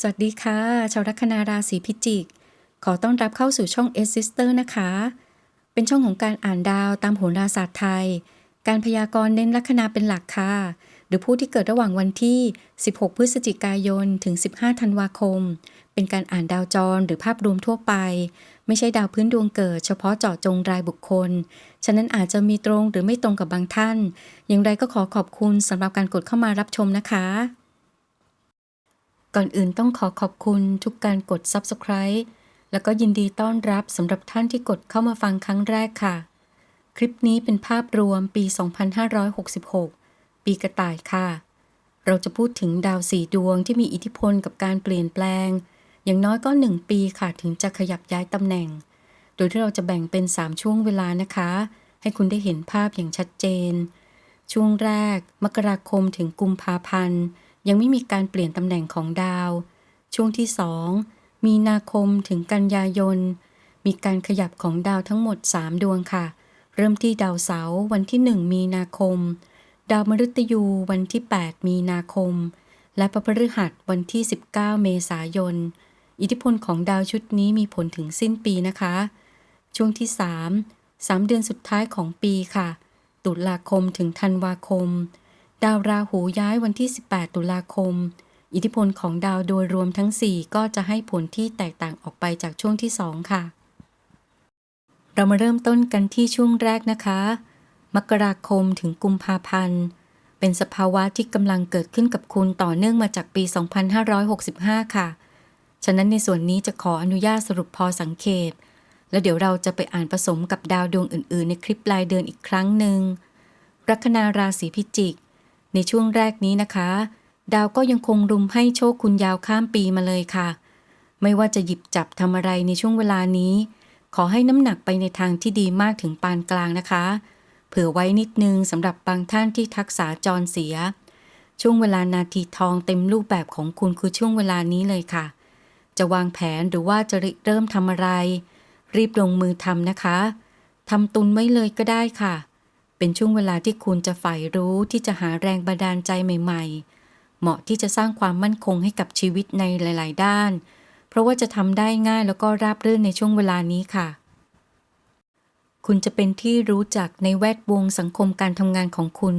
สวัสดีค่ะ ชาวลัคนาราศีพิจิก ขอต้อนรับเข้าสู่ช่อง S Sister นะคะ เป็นช่องของการอ่านดาวตามโหราศาสตร์ไทย การพยากรณ์เน้นลัคนาเป็นหลักค่ะ หรือผู้ที่เกิดระหว่างวันที่ 16 พฤศจิกายน ถึง 15 ธันวาคม เป็นการอ่านดาวจรหรือภาพรวมทั่วไป ไม่ใช่ดาวพื้นดวงเกิด เฉพาะเจาะจงรายบุคคล ฉะนั้นอาจจะมีตรงหรือไม่ตรงกับบางท่าน อย่างไรก็ขอขอบคุณสำหรับการกดเข้ามารับชมนะคะ ก่อนอื่นต้องขอขอบคุณทุกการกด Subscribe แล้วก็ยินดีต้อนรับสำหรับท่านที่กดเข้ามาฟังครั้งแรกค่ะ คลิปนี้เป็นภาพรวมปี 2566 ปีกระต่ายค่ะ เราจะพูดถึงดาวสี่ดวงที่มีอิทธิพลกับการเปลี่ยนแปลง อย่างน้อยก็ 1 ปีค่ะถึงจะขยับย้ายตำแหน่ง โดยที่เราจะแบ่งเป็น 3 ช่วงเวลานะคะ ให้คุณได้เห็นภาพอย่างชัดเจน ช่วงแรก มกราคมถึงกุมภาพันธ์ ยังไม่มีการเปลี่ยนตำแหน่งของดาว ช่วงที่ 2 มีนาคมถึงกันยายน มีการขยับของดาวทั้งหมด 3 ดวงค่ะ เริ่มที่ดาวเสาร์วันที่ 1 มีนาคม ดาวมฤตยูวันที่ 8 มีนาคม และพระพฤหัสวันที่ 19 เมษายน อิทธิพลของดาวชุดนี้มีผลถึงสิ้นปีนะคะ ช่วงที่ 3 3 เดือนสุดท้ายของปีค่ะ ตุลาคมถึงธันวาคม ดาวราหูย้ายวันที่ 18 ตุลาคม อิทธิพลของดาวโดยรวมทั้ง 4 ก็จะให้ผลที่แตกต่างออกไปจากช่วงที่ 2 ค่ะ เรามาเริ่มต้นกันที่ช่วงแรกนะคะ มกราคมถึงกุมภาพันธ์ เป็นสภาวะที่กำลังเกิดขึ้นกับคุณต่อเนื่องมาจากปี 2565 ค่ะ ฉะนั้นในส่วนนี้จะขออนุญาตสรุปพอสังเขปแล้วเดี๋ยวเราจะไปอ่านผสมกับดาวดวงอื่น ๆ ในคลิปรายเดือนอีกครั้งหนึ่งลัคนาราศีพิจิก ในช่วงแรกนี้นะคะ ดาวก็ยังคงรุมให้โชคคุณยาวข้ามปีมาเลยค่ะ ไม่ว่าจะหยิบจับทำอะไรในช่วงเวลานี้ ขอให้น้ำหนักไปในทางที่ดีมากถึงปานกลางนะคะ เผื่อไว้นิดนึงสำหรับบางท่านที่ทักษะจรเสีย ช่วงเวลานาทีทองเต็มรูปแบบของคุณคือช่วงเวลานี้เลยค่ะ จะวางแผนหรือว่าจะริเริ่มทำอะไร รีบลงมือทำนะคะทำตุนไว้เลยก็ได้ค่ะ เป็นช่วงเวลาที่คุณจะใฝ่รู้ที่จะหาแรงบันดาลใจใหม่ ๆ เหมาะที่จะสร้างความมั่นคงให้กับชีวิตในหลาย ๆ ด้าน เพราะว่าจะทำได้ง่ายแล้วก็ราบรื่นในช่วงเวลานี้ค่ะ คุณจะเป็นที่รู้จักในแวดวงสังคมการทำงานของคุณ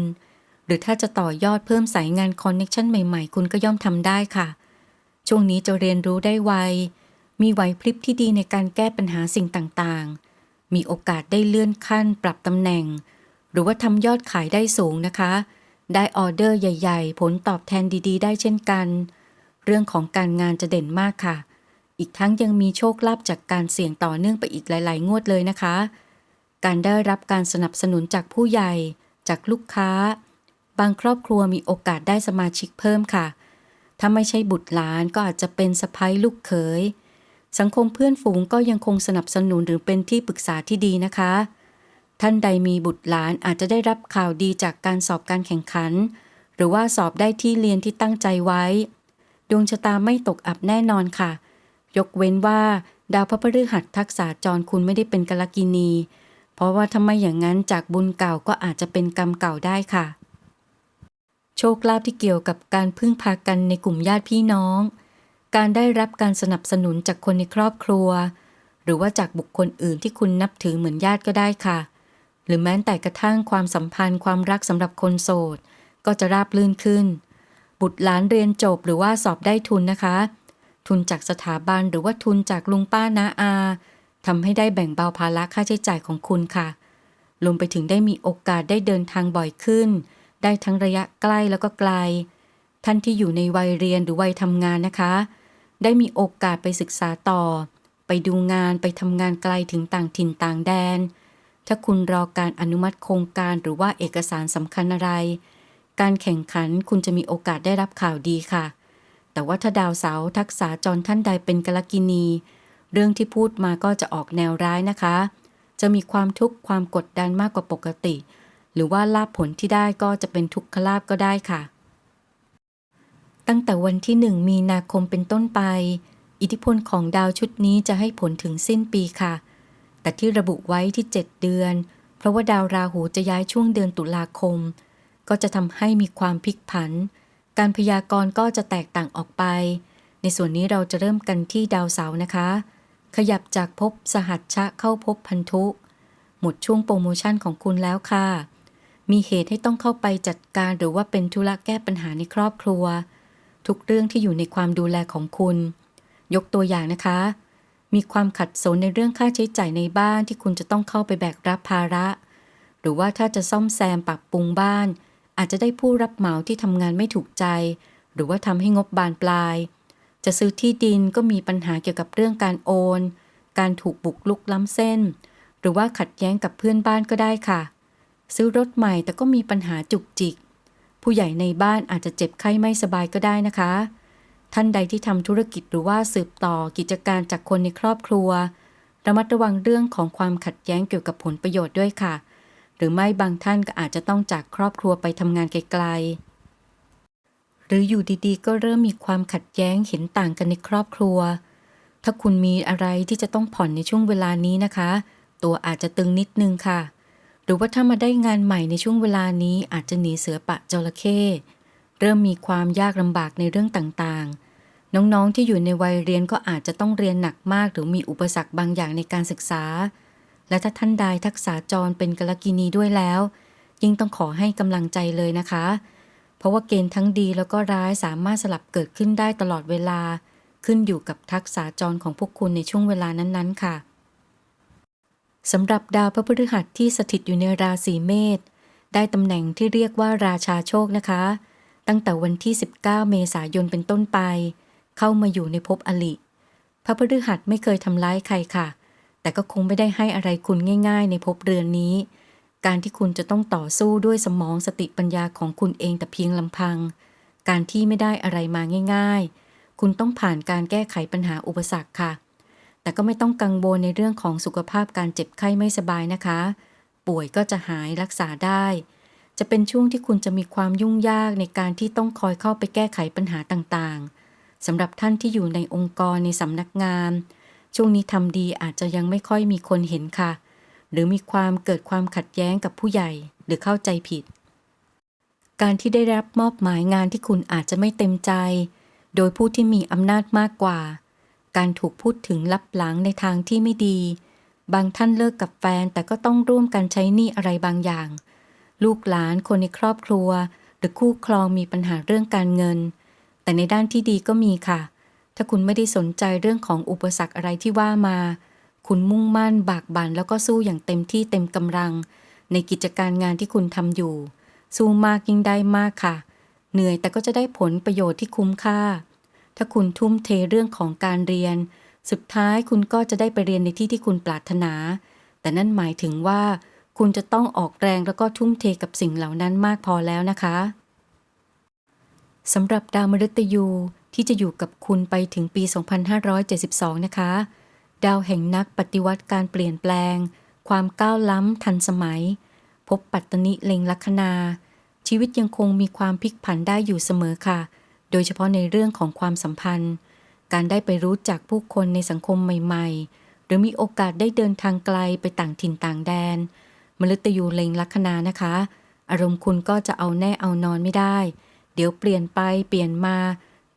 หรือถ้าจะต่อยอดเพิ่มสายงานคอนเน็ชันใหม่ ๆ คุณก็ย่อมทำได้ค่ะ ช่วงนี้จะเรียนรู้ได้ไว มีไหวพริบที่ดีในการแก้ปัญหาสิ่งต่าง ๆ มีโอกาสได้เลื่อนขั้นปรับตำแหน่ง หรือว่าทำยอดขายได้สูงนะคะ ได้ออเดอร์ใหญ่ ๆ ผลตอบแทนดีๆ ได้เช่นกัน เรื่องของการงานจะเด่นมากค่ะ อีกทั้งยังมีโชคลาภจากการเสี่ยงต่อเนื่องไปอีกหลาย ๆ งวดเลยนะคะ การได้รับการสนับสนุนจากผู้ใหญ่ จากลูกค้า บางครอบครัวมีโอกาสได้สมาชิกเพิ่มค่ะ ถ้าไม่ใช่บุตรหลานก็อาจจะเป็นสะพ้ยลูกเขยสังคมเพื่อนฝูงก็ยังคงสนับสนุนหรือเป็นที่ปรึกษาที่ดีนะคะ ท่านใดมีบุตรหลานอาจจะได้รับข่าวดีจากการสอบการแข่งขัน หรือว่าสอบได้ที่เรียนที่ตั้งใจไว้ ดวงชะตาไม่ตกอับแน่นอนค่ะ ยกเว้นว่า ดาวพระพฤหัสทักษาจรคุณไม่ได้เป็นกลกินี เพราะว่าถ้าไม่อย่างนั้นจากบุญเก่าก็อาจจะเป็นกรรมเก่าได้ค่ะ โชคลาภที่เกี่ยวกับการพึ่งพากันในกลุ่มญาติพี่น้อง การได้รับการสนับสนุนจากคนในครอบครัว หรือว่าจากบุคคลอื่นที่คุณนับถือเหมือนญาติก็ได้ค่ะ หรือแม้แต่กระทั่งความสัมพันธ์ความรักสำหรับคนโสด ก็จะราบลื่นขึ้น บุตรหลานเรียนจบหรือว่าสอบได้ทุนนะคะ ทุนจากสถาบันหรือว่าทุนจากลุงป้านาอาทำให้ได้แบ่งเบาภาระค่าใช้จ่ายของคุณค่ะรวมไปถึงได้มีโอกาสได้เดินทางบ่อยขึ้น ได้ทั้งระยะใกล้แล้วก็ไกล ท่านที่อยู่ในวัยเรียนหรือวัยทำงานนะคะ ได้มีโอกาสไปศึกษาต่อ ไปดูงานไปทำงานไกลถึงต่างถิ่นต่างแดน ถ้าคุณรอการอนุมัติโครงการหรือว่าเอกสารสำคัญอะไร การแข่งขันคุณจะมีโอกาสได้รับข่าวดีค่ะ แต่ว่าถ้าดาวเสาร์ทักษะจรท่านใดเป็นกลกินี เรื่องที่พูดมาก็จะออกแนวร้ายนะคะ จะมีความทุกข์ความกดดันมากกว่าปกติ หรือว่าลาภผลที่ได้ก็จะเป็นทุกขลาภก็ได้ค่ะ ตั้งแต่วันที่ 1 มีนาคมเป็นต้นไป อิทธิพลของดาวชุดนี้จะให้ผลถึงสิ้นปีค่ะ แต่ที่ระบุไว้ที่ 7 เดือน เพราะว่าดาวราหูจะย้ายช่วงเดือนตุลาคม ก็จะทำให้มีความพลิกผัน การพยากรณ์ก็จะแตกต่างออกไปในในส่วนนี้เราจะเริ่มกันที่ดาวเสาร์นะคะ ขยับจากภพสหัชชะเข้าภพพันธุ หมดช่วงโปรโมชั่นของคุณแล้วค่ะ มีเหตุให้ต้องเข้าไปจัดการหรือว่าเป็นธุระแก้ปัญหาในครอบครัว ทุกเรื่องที่อยู่ในความดูแลของคุณ ยกตัวอย่างนะคะ มีความขัดสนในเรื่องค่าใช้จ่ายในบ้านที่คุณจะต้องเข้าไปแบกรับภาระ หรือว่าถ้าจะซ่อมแซมปรับปรุงบ้าน อาจจะได้ผู้รับเหมาที่ทำงานไม่ถูกใจ หรือว่าทำให้งบบานปลาย จะซื้อที่ดินก็มีปัญหาเกี่ยวกับเรื่องการโอน การถูกบุกลุกล้ำเส้น หรือว่าขัดแย้งกับเพื่อนบ้านก็ได้ค่ะ ซื้อรถใหม่แต่ก็มีปัญหาจุกจิก ผู้ใหญ่ในบ้านอาจจะเจ็บไข้ไม่สบายก็ได้นะคะ ท่านใดที่ทำธุรกิจหรือว่าสืบต่อกิจการจากคนในครอบครัว ระมัดระวังเรื่องของความขัดแย้งเกี่ยวกับผลประโยชน์ด้วยค่ะ หรือไม่บางท่านก็อาจจะต้องจากครอบครัวไปทำงานไกลๆ หรืออยู่ดีๆ ก็เริ่มมีความขัดแย้งเห็นต่างกันในครอบครัว ถ้าคุณมีอะไรที่จะต้องผ่อนในช่วงเวลานี้นะคะ ตัวอาจจะตึงนิดนึงค่ะ หรือว่าถ้ามาได้งานใหม่ในช่วงเวลานี้อาจจะหนีเสือปะจระเข้เริ่มมีความยากลำบากในเรื่องต่างๆ น้องๆที่อยู่ในวัยเรียนก็อาจจะต้องเรียนหนักมากหรือมีอุปสรรคบางอย่างในการศึกษา และถ้าท่านใดทักษาจรเป็นกลกินีด้วยแล้ว ยิ่งต้องขอให้กำลังใจเลยนะคะ เพราะว่าเกณฑ์ทั้งดีแล้วก็ร้ายสามารถสลับเกิดขึ้นได้ตลอดเวลา ขึ้นอยู่กับทักษะจรของพวกคุณในช่วงเวลานั้นๆ ค่ะสำหรับดาวพระพฤหัสที่สถิตอยู่ในราศีเมษได้ตำแหน่งที่เรียกว่าราชาโชคนะคะ ตั้งแต่วันที่ 19 เมษายนเป็นต้นไป เข้ามาอยู่ในภพอลิ พระพฤหัสไม่เคยทำร้ายใครค่ะ แต่ก็คงไม่ได้ให้อะไรคุณง่าย ๆ ในภพเรือนนี้ การที่คุณจะต้องต่อสู้ด้วยสมองสติปัญญาของคุณเองแต่เพียงลำพัง การที่ไม่ได้อะไรมาง่าย ๆ คุณต้องผ่านการแก้ไขปัญหาอุปสรรคค่ะ แต่ก็ไม่ต้องกังวลในเรื่องของสุขภาพการเจ็บไข้ไม่สบายนะคะ ป่วยก็จะหายรักษาได้จะเป็นช่วงที่คุณจะมีความยุ่งยากในการที่ต้องคอยเข้าไปแก้ไขปัญหาต่างๆ สำหรับท่านที่อยู่ในองค์กรในสำนักงาน ช่วงนี้ทำดีอาจจะยังไม่ค่อยมีคนเห็นค่ะ หรือมีความเกิดความขัดแย้งกับผู้ใหญ่หรือเข้าใจผิด การที่ได้รับมอบหมายงานที่คุณอาจจะไม่เต็มใจ โดยผู้ที่มีอำนาจมากกว่า การถูกพูดถึงลับหลังในทางที่ไม่ดี บางท่านเลิกกับแฟนแต่ก็ต้องร่วมกันใช้หนี้อะไรบางอย่าง ลูกหลานคนในครอบครัว หรือคู่ครองมีปัญหาเรื่องการเงิน แต่ในด้านที่ดีก็มีค่ะ ถ้าคุณไม่ได้สนใจเรื่องของอุปสรรคอะไรที่ว่ามา คุณมุ่งมั่นบากบั่นแล้วก็สู้อย่างเต็มที่เต็มกำลัง ในกิจการงานที่คุณทำอยู่ สู้มากยิ่งได้มากค่ะ เหนื่อยแต่ก็จะได้ผลประโยชน์ที่คุ้มค่า ถ้าคุณทุ่มเทเรื่องของการเรียน สุดท้ายคุณก็จะได้ไปเรียนในที่ที่คุณปรารถนา แต่นั่นหมายถึงว่า คุณจะต้องออกแรงแล้วก็ทุ่มเทกับสิ่งเหล่านั้นมากพอแล้วนะคะ สำหรับดาวมฤตยูที่จะอยู่กับคุณไปถึงปี 2572 นะคะ ดาวแห่งนักปฏิวัติการเปลี่ยนแปลง ความก้าวล้ำทันสมัย พบปัตตนิเลงลัคนา ชีวิตยังคงมีความพลิกผันได้อยู่เสมอค่ะ โดยเฉพาะในเรื่องของความสัมพันธ์ การได้ไปรู้จักผู้คนในสังคมใหม่ ๆ หรือมีโอกาสได้เดินทางไกลไปต่างถิ่นต่างแดน มฤตยูเลงลัคนานะคะ อารมณ์คุณก็จะเอาแน่เอานอนไม่ได้ เดี๋ยวเปลี่ยนไปเปลี่ยนมา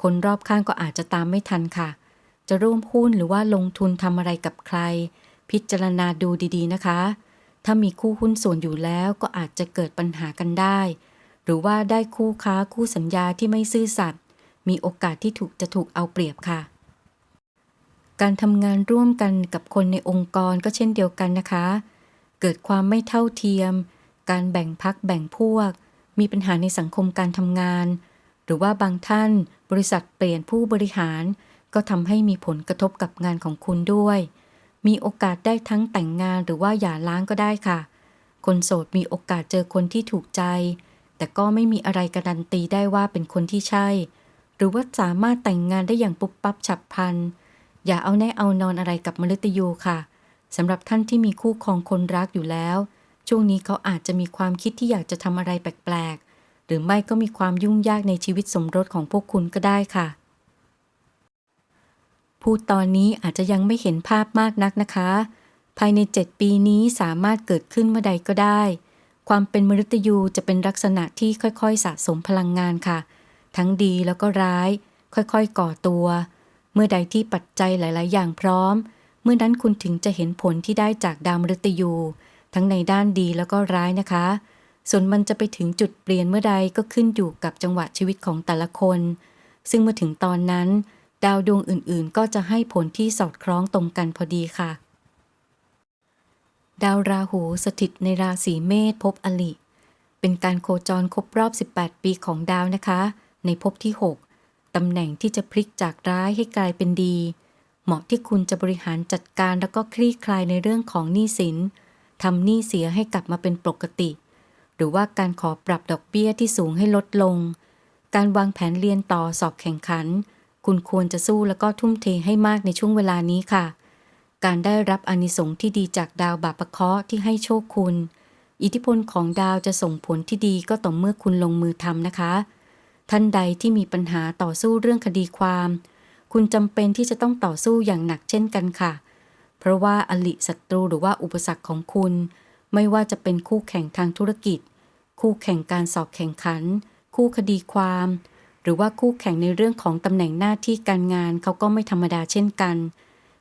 คนรอบข้างก็อาจจะตามไม่ทันค่ะ จะร่วมหุ้นหรือว่าลงทุนทำอะไรกับใคร พิจารณาดูดีๆนะคะ ถ้ามีคู่หุ้นส่วนอยู่แล้วก็อาจจะเกิดปัญหากันได้ หรือว่าได้คู่ค้าคู่สัญญาที่ไม่ซื่อสัตย์มีโอกาสที่ถูกจะถูกเอาเปรียบค่ะ การทำงานร่วมกันกับคนในองค์กรก็เช่นเดียวกันนะคะ เกิดความไม่เท่าเทียม การแบ่งพักแบ่งพวก มีปัญหาในสังคมการทำงาน หรือว่าบางท่านบริษัทเปลี่ยนผู้บริหาร ก็ทำให้มีผลกระทบกับงานของคุณด้วย มีโอกาสได้ทั้งแต่งงานหรือว่าหย่าร้างก็ได้ค่ะ คนโสดมีโอกาสเจอคนที่ถูกใจ แต่ก็ไม่มีอะไรการันตีได้ว่าเป็นคนที่ใช่ หรือว่าสามารถแต่งงานได้อย่างปุ๊บปั๊บฉับพลัน อย่าเอาแน่เอานอนอะไรกับมฤตยูค่ะสำหรับท่านที่มีคู่ครองคนรักอยู่แล้ว ช่วงนี้เขาอาจจะมีความคิดที่อยากจะทำอะไรแปลกๆ หรือไม่ก็มีความยุ่งยากในชีวิตสมรสของพวกคุณก็ได้ค่ะ พูดตอนนี้อาจจะยังไม่เห็นภาพมากนักนะคะ ภายใน 7 ปีนี้สามารถเกิดขึ้นเมื่อใดก็ได้ ความเป็นมฤตยูจะเป็นลักษณะที่ค่อยๆ สะสมพลังงานค่ะ ทั้งดีแล้วก็ร้าย ค่อยๆ ก่อตัว เมื่อใดที่ปัจจัยหลาย ๆ อย่างพร้อม เมื่อนั้นคุณถึงจะเห็นผลที่ได้จากดาวมฤตยู ทั้งในด้านดีแล้วก็ร้ายนะคะ ส่วนมันจะไปถึงจุดเปลี่ยนเมื่อใดก็ขึ้นอยู่กับจังหวะชีวิตของแต่ละคน ซึ่งเมื่อถึงตอนนั้น ดาวดวงอื่นๆ ก็จะให้ผลที่สอดคล้องตรงกันพอดีค่ะ ดาวราหูสถิตในราศีเมษภพอลิ เป็นการโคจรครบรอบ 18 ปีของดาวนะคะ ในภพที่ 6 ตำแหน่งที่จะพลิกจากร้ายให้กลายเป็นดี เหมาะที่คุณจะบริหารจัดการแล้วก็คลี่คลายในเรื่องของหนี้สิน ทำหนี้เสียให้กลับมาเป็นปกติ หรือว่าการขอปรับดอกเบี้ยที่สูงให้ลดลง การวางแผนเรียนต่อสอบแข่งขัน คุณควรจะสู้แล้วก็ทุ่มเทให้มากในช่วงเวลานี้ค่ะ การได้รับอานิสงส์ที่ดีจากดาวบาปะเคาะที่ให้โชคคุณ อิทธิพลของดาวจะส่งผลที่ดีก็ต่อเมื่อคุณลงมือทำนะคะ ท่านใดที่มีปัญหาต่อสู้เรื่องคดีความ คุณจำเป็นที่จะต้องต่อสู้อย่างหนักเช่นกันค่ะเพราะว่าอลิศัตรูหรือว่าอุปสรรคของคุณ ไม่ว่าจะเป็นคู่แข่งทางธุรกิจ คู่แข่งการสอบแข่งขัน คู่คดีความ หรือว่าคู่แข่งในเรื่องของตำแหน่งหน้าที่การงานเขาก็ไม่ธรรมดาเช่นกัน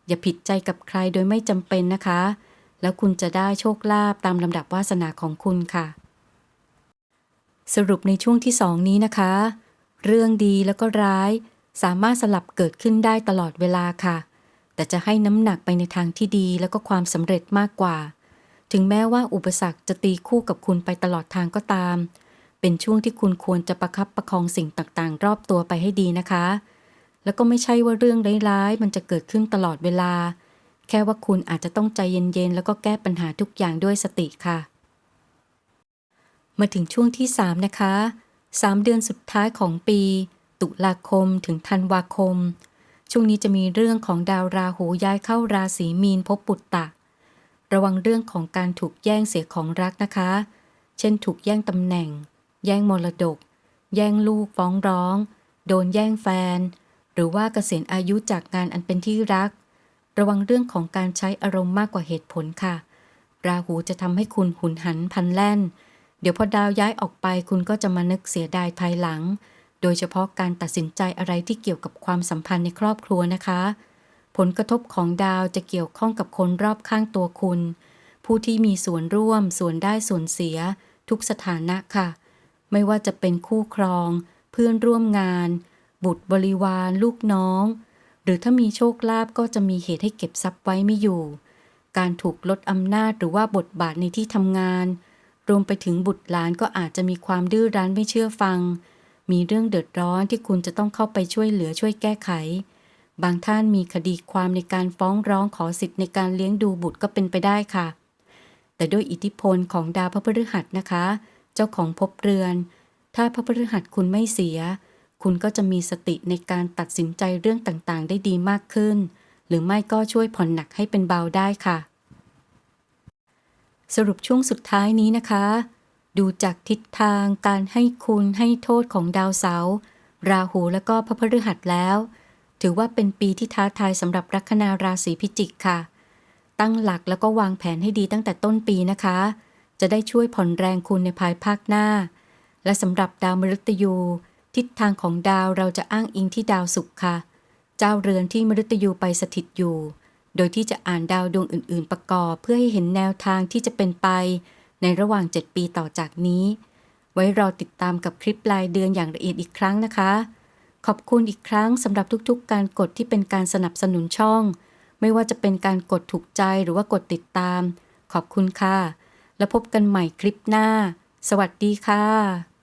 อย่าผิดใจกับใครโดยไม่จำเป็นนะคะ แล้วคุณจะได้โชคลาภตามลำดับวาสนาของคุณค่ะ สรุปในช่วงที่สองนี้นะคะ เรื่องดีแล้วก็ร้ายสามารถสลับเกิดขึ้นได้ตลอดเวลาค่ะ แต่จะให้น้ำหนักไปในทางที่ดีแล้วก็ความสำเร็จมากกว่า ถึงแม้ว่าอุปสรรคจะตีคู่กับคุณไปตลอดทางก็ตาม เป็นช่วงที่คุณควรจะประคับประคองสิ่งต่างๆ รอบตัวไปให้ดีนะคะ แล้วก็ไม่ใช่ว่าเรื่องร้ายๆ มันจะเกิดขึ้นตลอดเวลา แค่ว่าคุณอาจจะต้องใจเย็นๆ แล้วก็แก้ปัญหาทุกอย่างด้วยสติค่ะ มาถึงช่วงที่ 3 นะคะ 3 เดือนสุดท้ายของปี ตุลาคมถึงธันวาคม ช่วงนี้จะมีเรื่องของดาวราหูย้ายเข้าราศีมีนพบปุตตะ ระวังเรื่องของการถูกแย่งเสียของรักนะคะ เช่นถูกแย่งตำแหน่ง แย่งมรดก แย่งลูกฟ้องร้อง โดนแย่งแฟน หรือว่าเกษียณอายุจากงานอันเป็นที่รัก ระวังเรื่องของการใช้อารมณ์มากกว่าเหตุผลค่ะ ราหูจะทำให้คุณหุนหันพันแล่น เดี๋ยวพอดาวย้ายออกไปคุณก็จะมานึกเสียดายภายหลัง โดยเฉพาะการตัดสินใจอะไรที่เกี่ยวกับความสัมพันธ์ในครอบครัวนะคะ ผลกระทบของดาวจะเกี่ยวข้องกับคนรอบข้างตัวคุณ ผู้ที่มีส่วนร่วม ส่วนได้ส่วนเสีย ทุกสถานะค่ะ ไม่ว่าจะเป็นคู่ครอง เพื่อนร่วมงาน บุตรบริวาร ลูกน้อง หรือถ้ามีโชคลาภก็จะมีเหตุให้เก็บทรัพย์ไว้ไม่อยู่ การถูกลดอำนาจหรือว่าบทบาทในที่ทำงาน รวมไปถึงบุตรหลานก็อาจจะมีความดื้อรั้นไม่เชื่อฟัง มีเรื่องเดือดร้อนที่คุณจะต้องเข้าไปช่วยเหลือช่วยแก้ไข บางท่านมีคดีความในการฟ้องร้องขอสิทธิ์ในการเลี้ยงดูบุตรก็เป็นไปได้ค่ะ แต่ด้วยอิทธิพลของดาวพระพฤหัสนะคะ เจ้าของภพเรือน ถ้าพระพฤหัสคุณไม่เสีย คุณก็จะมีสติในการตัดสินใจเรื่องต่างๆ ได้ดีมากขึ้น หรือไม่ก็ช่วยผ่อนหนักให้เป็นเบาได้ค่ะ สรุปช่วงสุดท้ายนี้นะคะ ดูจากทิศทางการให้คุณให้โทษของดาวเสาร์ราหูและก็พระพฤหัสแล้ว ถือว่าเป็นปีที่ท้าทายสำหรับลัคนาราศีพิจิกค่ะ ตั้งหลักแล้วก็วางแผนให้ดีตั้งแต่ต้นปีนะคะ จะได้ช่วยผ่อนแรงคุณในภายภาคหน้า และสำหรับดาวมฤตยู ทิศทางของดาวเราจะอ้างอิงที่ดาวศุกร์ค่ะ เจ้าเรือนที่มฤตยูไปสถิตอยู่ โดยที่จะอ่านดาวดวงอื่น ๆ ประกอบเพื่อให้เห็นแนวทางที่จะเป็นไป ในระหว่าง 7 ปีต่อจากนี้ ไว้รอติดตามกับคลิปรายเดือนอย่างละเอียดอีกครั้งนะคะ ขอบคุณอีกครั้งสำหรับทุกๆ การกดที่เป็นการสนับสนุนช่อง ไม่ว่าจะเป็นการกดถูกใจหรือว่ากดติดตาม ขอบคุณค่ะ แล้วพบกันใหม่คลิปหน้า สวัสดีค่ะ